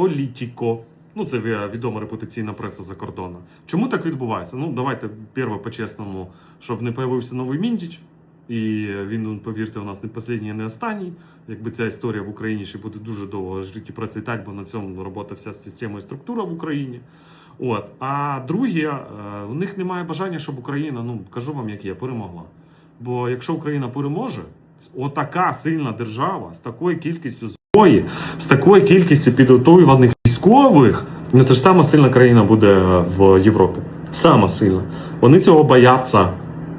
Політіко. Ну, це відома репутаційна преса за кордону. Чому так відбувається? Ну, давайте перше по-чесному, щоб не появився новий Міндіч. І він, ну, повірте, у нас не останній, не останній. Якби ця історія в Україні ще буде дуже довго жити процвітати, бо на цьому робота вся система і структура в Україні. От. А друге, е, у них немає бажання, щоб Україна, ну кажу вам, як є, перемогла. Бо якщо Україна переможе, отака сильна держава з такою кількістю зброї, з такою кількістю підготовлених військових, ну це ж сама сильна країна буде е, в Європі. Сама сильна. Вони цього бояться.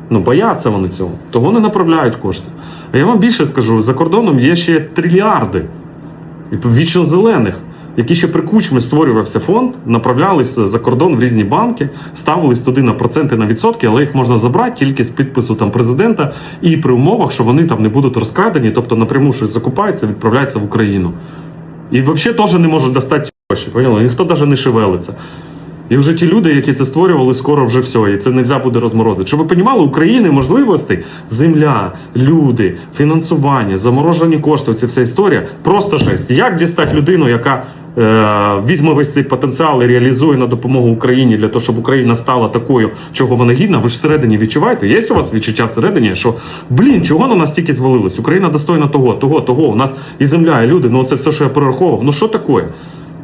Ну, бояться вони цього. Того не направляють кошти. А я вам більше скажу: за кордоном є ще трильярди вічно зелених, які ще при кучмі створювався фонд, направлялися за кордон в різні банки, ставились туди на проценти на відсотки, але їх можна забрати тільки з підпису там президента і при умовах, що вони там не будуть розкрадені, тобто напряму щось закупається, відправляється в Україну. І взагалі теж не можуть достати гроші. Поняли? Ніхто навіть не шевелиться. І вже ті люди, які це створювали, скоро вже все, і це не буде розморозити. Щоб ви розуміли, України можливостей, земля, люди, фінансування, заморожені кошти, ця вся історія просто жесть. Як дістати людину, яка е, візьме весь цей потенціал і реалізує на допомогу Україні для того, щоб Україна стала такою, чого вона гідна? Ви ж всередині відчуваєте? Є у вас відчуття всередині, що блін, чого на нас стільки звалилось? Україна достойна того, того, того. У нас і земля, і люди. Ну це все, що я перераховував. Ну що таке?